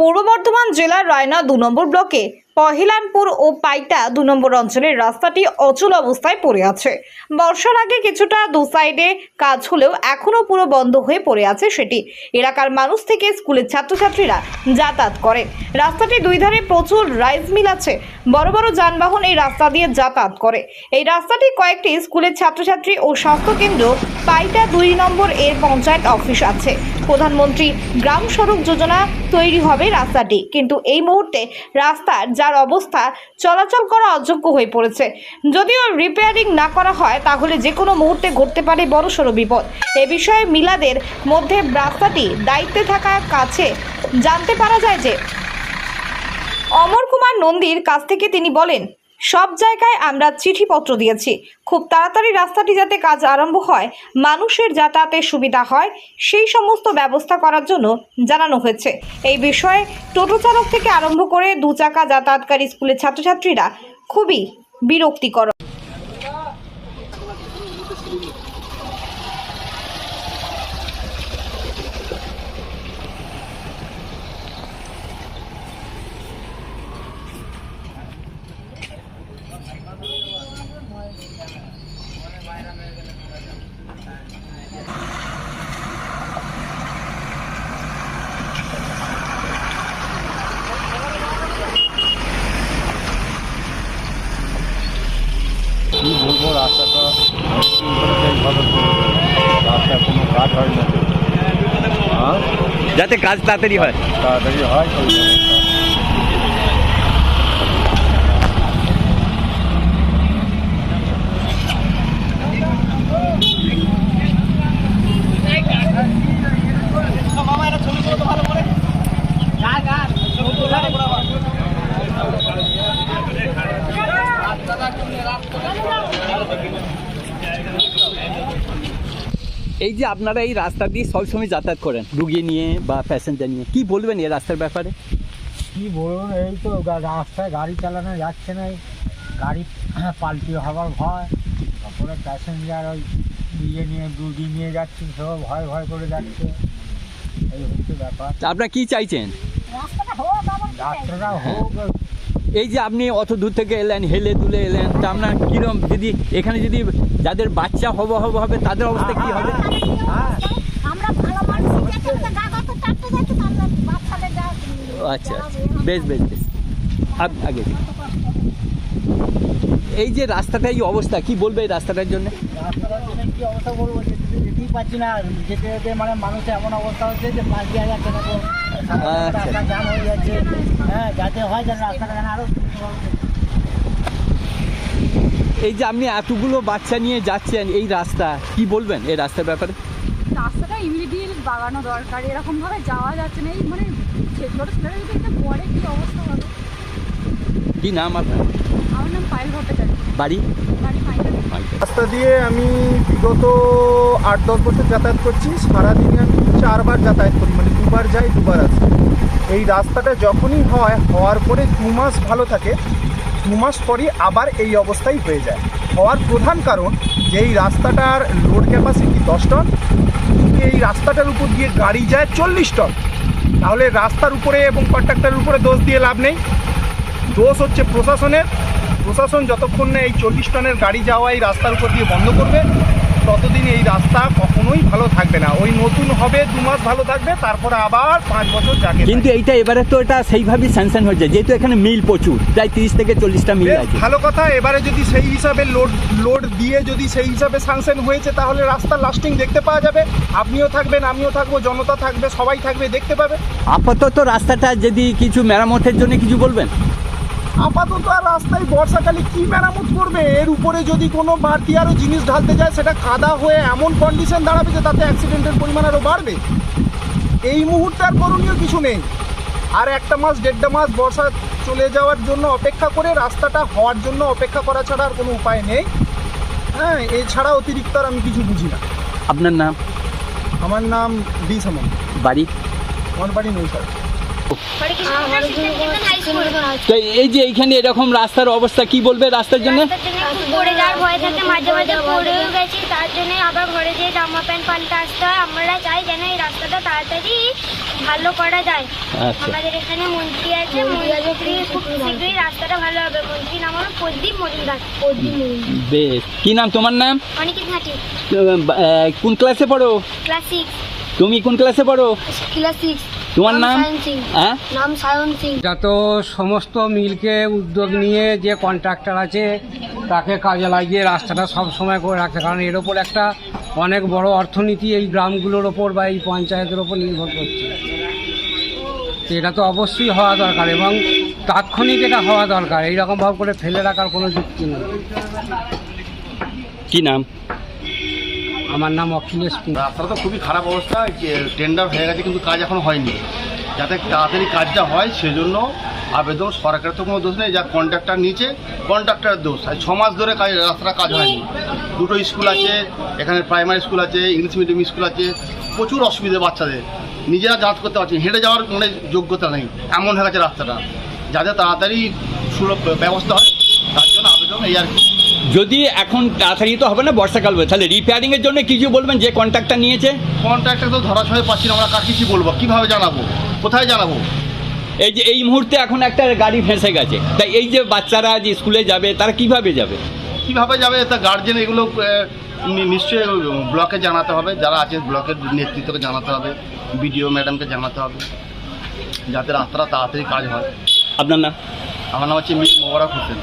পূর্ব বর্ধমান জেলার রায়না দু নম্বর ব্লকে পহিলানপুর ও পাইটা দু নম্বর অঞ্চলের রাস্তাটি অচল অবস্থায় পড়ে আছে। বর্ষার আগে কিছুটা দু সাইডে কাজ হলেও এখনও পুরো বন্ধ হয়ে পড়ে আছে সেটি। এলাকার মানুষ থেকে স্কুলের ছাত্রছাত্রীরা যাতায়াত করে। রাস্তাটি দুই ধারে প্রচুর রাইস মিল আছে। বড় বড় যানবাহন এই রাস্তা দিয়ে যাতায়াত করে। এই রাস্তাটি কয়েকটি স্কুলের ছাত্রছাত্রী ও স্বাস্থ্যকেন্দ্র, পাইটা দুই নম্বর এর পঞ্চায়েত অফিস আছে। প্রধানমন্ত্রী গ্রাম সড়ক যোজনা তৈরি হবে রাস্তাটি, কিন্তু এই মুহূর্তে রাস্তার যার অবস্থা চলাচল করা অযোগ্য হয়ে পড়েছে। যদিও রিপেয়ারিং না করা হয়, তাহলে যে কোনো মুহূর্তে ঘটতে পারে বড়সড় বিপদ। এ বিষয়ে মিলাদের মধ্যে রাস্তাটি দায়িত্বে থাকা কাছে জানতে পারা যায় যে, অমর নন্দীর কাছ থেকে তিনি বলেন, সব জায়গায় আমরা চিঠিপত্র দিয়েছি। খুব তাড়াতাড়ি রাস্তাটি যাতে কাজ আরম্ভ হয়, মানুষের যাতায়াতের সুবিধা হয়, সেই সমস্ত ব্যবস্থা করার জন্য জানানো হয়েছে। এই বিষয়ে টোটো চালক থেকে আরম্ভ করে দু চাকা যাতায়াতকারী স্কুলের ছাত্রছাত্রীরা খুবই বিরক্তিকর কি বলব রাস্তাটা এইভাবে রাস্তায় কোনো কাজ হয় না হ্যাঁ যাতে কাজ তাড়াতাড়ি হয়। তাড়াতাড়ি হয়। এই যে আপনারা এই রাস্তা দিয়ে সবসময় যাতায়াত করেন রুগী নিয়ে বা প্যাসেঞ্জার নিয়ে কি বলবেন এই রাস্তার ব্যাপারে? কি বলুন এই তো রাস্তায় গাড়ি চালানো যাচ্ছে না গাড়ি পাল্টি হওয়ার ভয় তারপরে প্যাসেঞ্জার ওই ইয়ে নিয়ে রুগী নিয়ে যাচ্ছে সব ভয় ভয় করে যাচ্ছে এই হচ্ছে ব্যাপার। তা আপনারা কি চাইছেন? রাস্তাটা হোক। এই যে আপনি অত দূর থেকে এলেন হেলে দুলে এলেন তা আপনার কিরম যদি এখানে যদি যাদের বাচ্চা হব হব হবে তাদের অবস্থা কি হবে? হ্যাঁ যাচ্ছে আচ্ছা আচ্ছা বেশ বেশ বেশ। আগে এই যে রাস্তাটা এই অবস্থা কি বলবে এই রাস্তাটার জন্য? রাস্তাটার জন্য কি অবস্থা বলব? যেতেই পারছি না। যেতে যেতে মানে মানুষের এমন অবস্থা হচ্ছে যে পাঁচ দিয়ে। রাস্তা জাম হয়ে যাচ্ছে। হ্যাঁ যাতে হয় যেন রাস্তাটা যেন আরও এই যে আপনি এতগুলো বাচ্চা নিয়ে যাচ্ছেন এই রাস্তা কি বলবেন এই রাস্তার ব্যাপারে? রাস্তাটা ইমিডিয়েট বাগানো দরকার এরকম ভাবে যাওয়া যাচ্ছে না এই মানে ছোট ছেলেরা যদি পরে কি অবস্থা হবে কি নাম আপনার? আমার নাম পায়েল ভট্টাচার্য। বাড়ি? রাস্তা দিয়ে আমি বিগত আট দশ বছর যাতায়াত করছি সারাদিনে আমি চারবার যাতায়াত করি মানে দুবার যাই দুবার আসি। এই রাস্তাটা যখনই হয় হওয়ার পরে দু মাস ভালো থাকে দু মাস পরই আবার এই অবস্থাই হয়ে যায়। হওয়ার প্রধান কারণ যে এই রাস্তাটার লোড ক্যাপাসিটি দশ টন, এই রাস্তাটার উপর দিয়ে গাড়ি যায় চল্লিশ টন। তাহলে রাস্তার উপরে এবং কন্ট্রাক্টরের উপরে দোষ দিয়ে লাভ নেই। দোষ হচ্ছে প্রশাসনের। প্রশাসন যতক্ষণ না এই চল্লিশ টনের গাড়ি যাওয়া এই রাস্তার উপর দিয়ে বন্ধ করবে ততদিন এই রাস্তা কখনোই ভালো থাকবে না। ওই নতুন হবে দু মাস ভালো থাকবে তারপরে আবার পাঁচ বছর যাকে কিন্তু এইটা এবারে তো এটা সেইভাবেই স্যাংশন হয়েছে। যেহেতু এখানে মিল প্রচুর প্রায় তিরিশ থেকে চল্লিশটা মিল আছে। ভালো কথা এবারে যদি সেই হিসাবে লোড লোড দিয়ে যদি সেই হিসাবে সাংশন হয়েছে তাহলে রাস্তা লাস্টিং দেখতে পাওয়া যাবে। আপনিও থাকবেন আমিও থাকব জনতা থাকবে সবাই থাকবে দেখতে পাবে। আপাতত রাস্তাটা যদি কিছু মেরামতের জন্য কিছু বলবেন? আপাতত আর রাস্তায় বর্ষাকালে কি মেরামত করবে? এর উপরে যদি কোনো বাড়তি আরও জিনিস ঢালতে যায় সেটা কাদা হয়ে এমন কন্ডিশন দাঁড়াবে যে তাতে অ্যাক্সিডেন্টের পরিমাণ আরও বাড়বে? এই মুহূর্তে আর করণীয় কিছু নেই। আর একটা মাস দেড়টা মাস বর্ষা চলে যাওয়ার জন্য অপেক্ষা করে রাস্তাটা হওয়ার জন্য অপেক্ষা করা ছাড়া আর কোনো উপায় নেই। হ্যাঁ এছাড়া অতিরিক্ত আর আমি কিছু বুঝি না। আপনার নাম? আমার নাম ডি সামন বাড়ি? আমার বাড়ি নৈশাল। এই যে এইখানে এরকম রাস্তার অবস্থা কি বলবে রাস্তার জন্য? রাস্তার জন্য? খুব পড়ে যাওয়ার ভয় থাকে মাঝে মাঝে পড়েও গেছি তার জন্য আবার ঘরে যেয়ে জামা প্যান্ট পাল্টে আসতে হয়। আমরা চাই যেন এই রাস্তাটা তাড়াতাড়ি ভালো করা যায়। আচ্ছা। আমাদের এখানে মন্ত্রী আছে মন্ত্রী খুব শীঘ্রই রাস্তাটা ভালো হবে। মন্ত্রী নাম হলো প্রদীপ মজুমদার। প্রদীপ বেশ। কি নাম তোমার নাম? ঘাটি কোন ক্লাসে পড়ো? ক্লাস সিক্স তুমি কোন ক্লাসে পড়ো? ক্লাস সিক্স তোমার নাম হ্যাঁ? নাম সায়ন সিং। যত সমস্ত মিলকে উদ্যোগ নিয়ে যে কন্ট্রাক্টর আছে তাকে কাজে লাগিয়ে রাস্তাটা সব সময় করে রাখতে কারণ এর ওপর একটা অনেক বড় অর্থনীতি এই গ্রামগুলোর ওপর বা এই পঞ্চায়েতের ওপর নির্ভর করছে। এটা তো অবশ্যই হওয়া দরকার এবং তাৎক্ষণিক এটা হওয়া দরকার। এইরকমভাবে করে ফেলে রাখার কোনো যুক্তি নেই। কি নাম? আমার নাম অখিলেশ রাস্তাটা তো খুবই খারাপ অবস্থা টেন্ডার হয়ে গেছে, কিন্তু কাজ এখন হয়নি। যাতে তাড়াতাড়ি কাজটা হয়, সেজন্য আবেদন, সরকারের তো কোনো দোষ নেই, যা কন্ট্রাক্টর নিচে কন্ট্রাক্টরের দোষ। আর মাস ধরে কাজ, রাস্তাটা কাজ হয়নি। দুটো স্কুল আছে, এখানে প্রাইমারি স্কুল আছে ইংলিশ মিডিয়াম স্কুল আছে, প্রচুর অসুবিধে বাচ্চাদের। নিজেরা যাতায়াত করতে পারছে হেঁটে যাওয়ার মানে যোগ্যতা নেই, এমন হয়ে গেছে রাস্তাটা। যাতে তাড়াতাড়ি সুলভ ব্যবস্থা হয়, তার জন্য আবেদন এই আর কি। যদি এখন তাড়াতাড়ি তো হবে না বর্ষাকাল হবে তাহলে রিপেয়ারিং এর জন্য কিছু বলবেন? যে কন্ট্রাক্টটা নিয়েছে? কন্ট্রাক্টটা তো ধরা ছয় পাচ্ছি না আমরা কাকে কী বলব? কীভাবে জানাব? কোথায় জানাব? এই যে এই মুহূর্তে এখন একটা গাড়ি ফেঁসে গেছে। তাই এই যে বাচ্চারা যে স্কুলে যাবে তারা কীভাবে যাবে? কীভাবে যাবে? তা গার্জেন এগুলো নিশ্চয়ই ব্লকে জানাতে হবে। যারা আছে ব্লকের নেতৃত্বকে জানাতে হবে। বিডিও ম্যাডামকে জানাতে হবে। যাতে রাস্তাটা তাড়াতাড়ি কাজ হয়। আপনার নাম? আমার নাম হচ্ছে মীর মোবারক হোসেন।